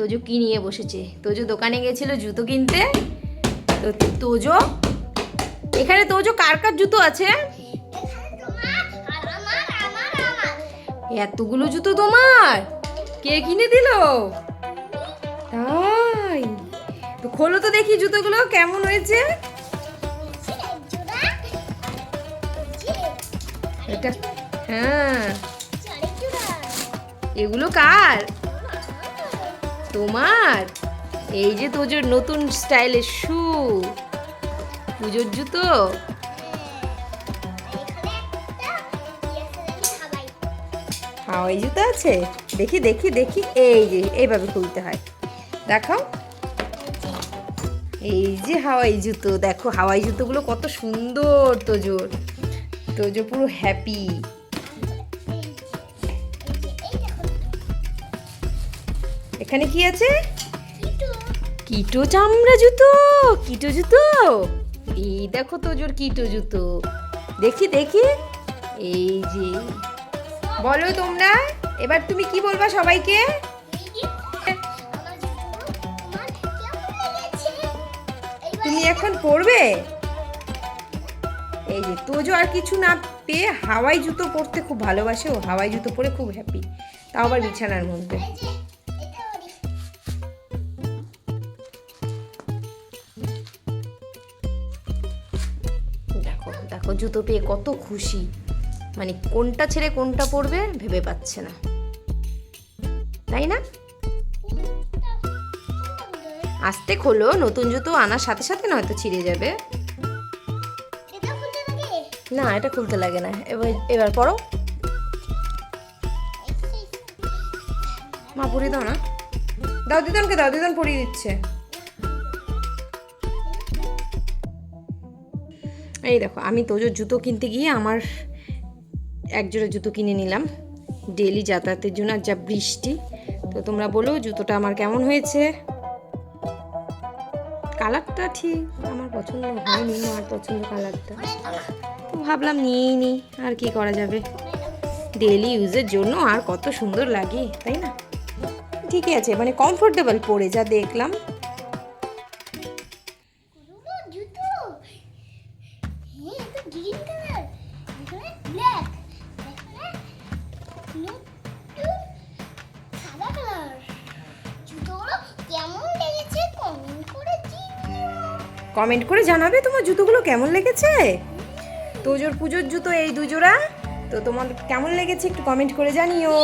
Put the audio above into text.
তোজো কি নিয়ে বসেছে? তোজো দোকানে গেছিল জুতো কিনতে। তো তোজো, এখানে তোজো কার কার জুতো আছে? এতগুলো জুতো তোমার? কে কিনে দিল? তাই। তো খোলো তো দেখি জুতোগুলো, কেমন হয়েছে? এটা হ্যাঁ। এগুলো কার? তোমার? এই যে তোজোর নতুন স্টাইলের শু। পুজোর জুতো? হাওয়াই জুতো আছে? দেখি দেখি দেখি। এই যে, এইভাবে খুলতে হয়। দেখাও এই যে হাওয়াই জুতো, দেখো হাওয়াই জুতোগুলো কত সুন্দর তোজোর। তোজো পুরো হ্যাপি এখানে কি আছে? কিটো। চামড়া জুতো কিটো জুতো। এই দেখো তোজোর কিটো জুতো। দেখি দেখি। এই যে। বলো তোমরা এবার তুমি কি বলবা সবাইকে? তুমি এখন পড়বে এই যে তোজো আর কিছু না পেয়ে হাওয়াই জুতো পরতে খুব ভালোবাসে ও হাওয়াই জুতো পরে খুব হ্যাপি তাও আবার বিছানার মধ্যে। দেখো জুতো পেয়ে কত খুশি। মানে কোনটা ছেড়ে কোনটা পরবে ভেবে পাচ্ছে না। তাই না? আস্তে খোলো, নতুন জুতো আনার সাথে সাথে নয়তো ছিঁড়ে যাবে। না, এটা খুলতে লাগে না। এবার এবার পড়ো মা, পরিয়ে দাও না। দাও, দিদনকে দাও, দিদন পরিয়ে দিচ্ছে। এই দেখো, আমি তোজোর জুতো কিনতে গিয়ে আমার একজোড়া জুতো কিনে নিলাম। ডেলি যাতায়াতের জন্য, আর যা বৃষ্টি, তো তোমরা বলো জুতোটা আমার কেমন হয়েছে? কালারটা ঠিক, আমার পছন্দ হয়নি, আমার পছন্দ কালারটা তো ভাবলাম নিয়েই নি আর কি করা যাবে? ডেলি ইউজের জন্য আর কত সুন্দর লাগে, তাই না? ঠিকই আছে মানে কমফোর্টেবল পরে যা দেখলাম। কমেন্ট করে কমেন্ট করে জানাবে তোমার জুতোগুলো কেমন লেগেছে? তোজোর পুজোর জুতো এই দুজোড়া, তো তোমার কেমন লেগেছে একটু কমেন্ট করে জানিও।